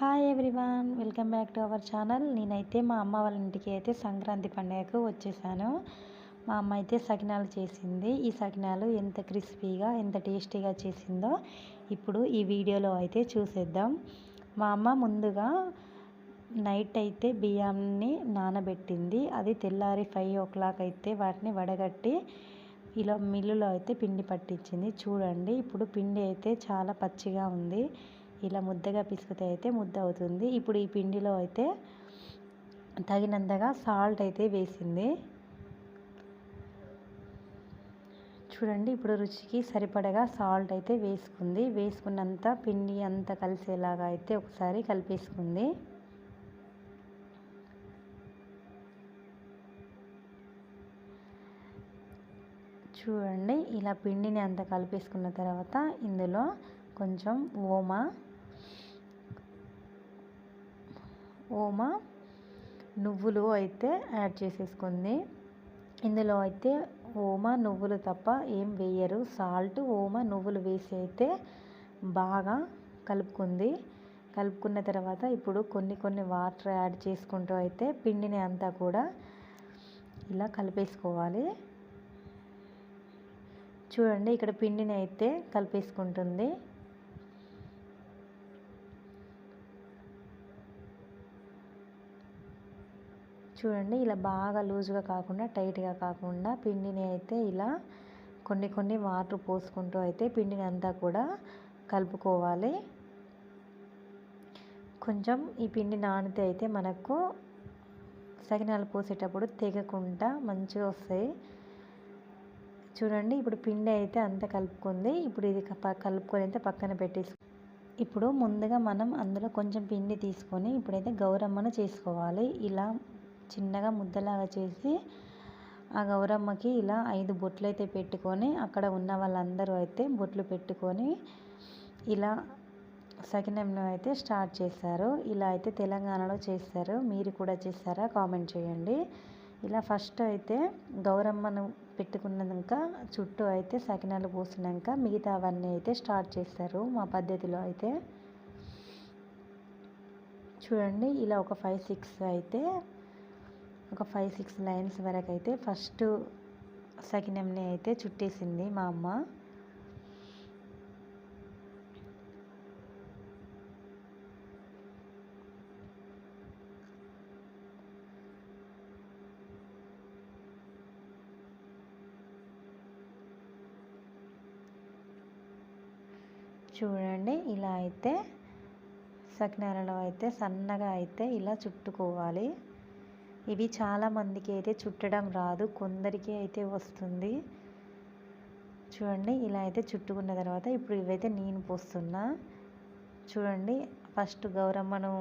Hi everyone welcome back to our channel. నేనైతే మా అమ్మ వాళ్ళ ఇంటికి అయితే సంక్రాంతి పండుగకు వచ్చేసాను. మా అమ్మ అయితే సకినాలు చేసింది. ఈ సకినాలు ఎంత క్రిస్పీగా ఎంత టేస్టీగా చేసిందో ఇప్పుడు ఈ వీడియోలో అయితే చూసేద్దాం. మా అమ్మ ముందుగా నైట్ అయితే బియ్యాన్ని నానబెట్టింది. అది తెల్లారి ఫైవ్ ఓ క్లాక్ అయితే వాటిని వడగట్టి ఇలా మిల్లులో అయితే పిండి పట్టించింది. చూడండి ఇప్పుడు పిండి అయితే చాలా పచ్చిగా ఉంది. ఇలా ముద్దగా పిసికితే అయితే ముద్ద అవుతుంది. ఇప్పుడు ఈ పిండిలో అయితే తగినంతగా సాల్ట్ అయితే వేసింది. చూడండి ఇప్పుడు రుచికి సరిపడగా సాల్ట్ అయితే వేసుకుంది. వేసుకున్నంత పిండి అంతా కలిసేలాగా అయితే ఒకసారి కలిపేసుకుంది. చూడండి ఇలా పిండిని అంతా కలిపేసుకున్న తర్వాత ఇందులో కొంచెం ఓమా ఓమా నువ్వులు అయితే యాడ్ చేసేసుకుంది. ఇందులో అయితే ఓమ నువ్వులు తప్ప ఏం వేయరు. సాల్ట్ ఓమ నువ్వులు వేసి అయితే బాగా కలుపుకుంది. కలుపుకున్న తర్వాత ఇప్పుడు కొన్ని కొన్ని వాటర్ యాడ్ చేసుకుంటూ అయితే పిండిని అంతా కూడా ఇలా కలిపేసుకోవాలి. చూడండి ఇక్కడ పిండిని అయితే కలిపేసుకుంటుంది. చూడండి ఇలా బాగా లూజ్గా కాకుండా టైట్గా కాకుండా పిండిని అయితే ఇలా కొన్ని కొన్ని వాటర్ పోసుకుంటూ అయితే పిండిని అంతా కూడా కలుపుకోవాలి. కొంచెం ఈ పిండి నానితే అయితే మనకు సకినాలు పోసేటప్పుడు తెగకుండా మంచిగా వస్తాయి. చూడండి ఇప్పుడు పిండి అయితే అంతా కలుపుకుంది. ఇప్పుడు ఇది కలుపుకొని అయితే పక్కన పెట్టేసి ఇప్పుడు ముందుగా మనం అందులో కొంచెం పిండి తీసుకొని ఇప్పుడైతే గౌరమ్మను చేసుకోవాలి. ఇలా చిన్నగా ముద్దలాగా చేసి ఆ గౌరమ్మకి ఇలా ఐదు బొట్లు అయితే పెట్టుకొని అక్కడ ఉన్న వాళ్ళందరూ అయితే బొట్లు పెట్టుకొని ఇలా సకినంను అయితే స్టార్ట్ చేశారు. ఇలా అయితే తెలంగాణలో చేస్తారు మీరు కూడా చేస్తారా కామెంట్ చేయండి. ఇలా ఫస్ట్ అయితే గౌరమ్మను పెట్టుకున్నాక చుట్టూ అయితే సకినాలు పోసినాక మిగతా అవన్నీ అయితే స్టార్ట్ చేస్తారు మా పద్ధతిలో అయితే. చూడండి ఇలా ఒక ఫైవ్ సిక్స్ అయితే ఒక ఫైవ్ సిక్స్ లైన్స్ వరకు అయితే ఫస్ట్ సకినంని అయితే చుట్టేసింది మా అమ్మ. చూడండి ఇలా అయితే సకినాలలో అయితే సన్నగా అయితే ఇలా చుట్టుకోవాలి. ఇవి చాలామందికి అయితే చుట్టడం రాదు కొందరికి అయితే వస్తుంది. చూడండి ఇలా అయితే చుట్టుకున్న తర్వాత ఇప్పుడు ఇవైతే నేను పోస్తున్నా. చూడండి ఫస్ట్ గౌరమ్మను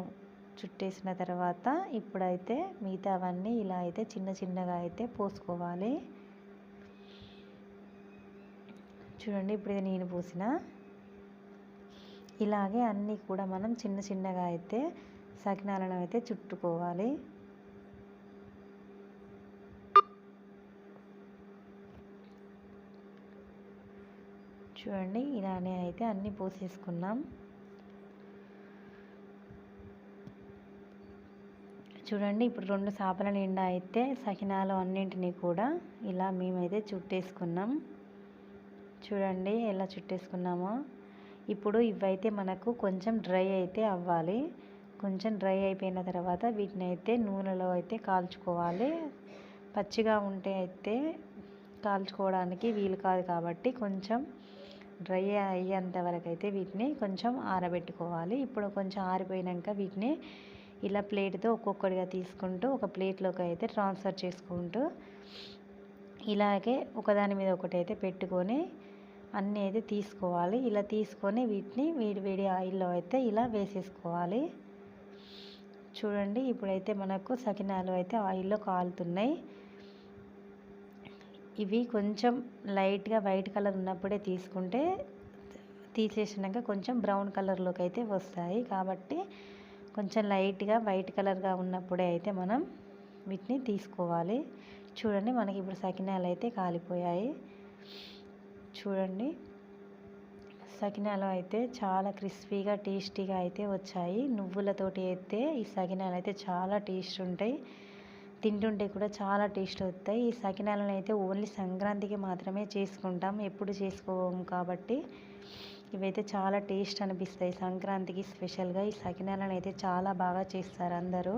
చుట్టేసిన తర్వాత ఇప్పుడైతే మిగతా అవన్నీ ఇలా అయితే చిన్న చిన్నగా అయితే పోసుకోవాలి. చూడండి ఇప్పుడు ఇది నేను పోసిన. ఇలాగే అన్నీ కూడా మనం చిన్న చిన్నగా అయితే సకినాలను అయితే చుట్టుకోవాలి. చూడండి ఇలానే అయితే అన్నీ పోసేసుకున్నాం. చూడండి ఇప్పుడు రెండు చేపల నిండా అయితే సకినాలు అన్నింటినీ కూడా ఇలా మేమైతే చుట్టేసుకున్నాం. చూడండి ఎలా చుట్టేసుకున్నామో. ఇప్పుడు ఇవైతే మనకు కొంచెం డ్రై అయితే అవ్వాలి. కొంచెం డ్రై అయిపోయిన తర్వాత వీటిని అయితే నూనెలో అయితే కాల్చుకోవాలి. పచ్చిగా ఉంటే అయితే కాల్చుకోవడానికి వీలు కాదు కాబట్టి కొంచెం డ్రై అయ్యేంత వరకు అయితే వీటిని కొంచెం ఆరబెట్టుకోవాలి. ఇప్పుడు కొంచెం ఆరిపోయినాక వీటిని ఇలా ప్లేట్తో ఒక్కొక్కటిగా తీసుకుంటూ ఒక ప్లేట్లోకి అయితే ట్రాన్స్ఫర్ చేసుకుంటూ ఇలాగే ఒకదాని మీద ఒకటి అయితే పెట్టుకొని అన్నీ అయితే తీసుకోవాలి. ఇలా తీసుకొని వీటిని వేడి వేడి ఆయిల్లో అయితే ఇలా వేసేసుకోవాలి. చూడండి ఇప్పుడైతే మనకు సకినాలు అయితే ఆయిల్లో కాలుతున్నాయి. ఇవి కొంచెం లైట్గా వైట్ కలర్ ఉన్నప్పుడే తీసుకుంటే తీసేసినాక కొంచెం బ్రౌన్ కలర్లోకి అయితే వస్తాయి. కాబట్టి కొంచెం లైట్గా వైట్ కలర్గా ఉన్నప్పుడే అయితే మనం వీటిని తీసుకోవాలి. చూడండి మనకి ఇప్పుడు సకినాలు అయితే కాలిపోయాయి. చూడండి. సకినాలు అయితే చాలా క్రిస్పీగా టేస్టీగా అయితే వచ్చాయి. నువ్వులతోటి అయితే ఈ సకినాలు అయితే చాలా టేస్ట్ ఉంటాయి. తింటుంటే కూడా చాలా టేస్ట్ వస్తాయి. ఈ సకినాలను అయితే ఓన్లీ సంక్రాంతికి మాత్రమే చేసుకుంటాం. ఎప్పుడు చేసుకోము కాబట్టి ఇవైతే చాలా టేస్ట్ అనిపిస్తాయి సంక్రాంతికి స్పెషల్గా. ఈ సకినాలను అయితే చాలా బాగా చేస్తారు అందరూ.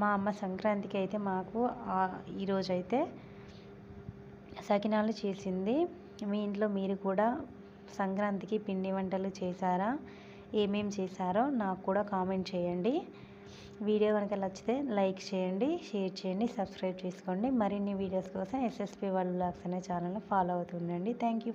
మా అమ్మ సంక్రాంతికి అయితే మాకు ఈరోజు అయితే సకినాలు చేసింది. మీ ఇంట్లో మీరు కూడా సంక్రాంతికి పిండి వంటలు చేశారా? ఏమేం చేశారో నాకు కూడా కామెంట్ చేయండి. వీడియో కనుక నచ్చితే లైక్ చేయండి షేర్ చేయండి సబ్స్క్రైబ్ చేసుకోండి. మరిన్ని వీడియోస్ కోసం ఎస్ఎస్పి వరల్డ్ బ్లాగ్స్ అనే ఛానల్ని ఫాలో అవుతుండండి. Thank you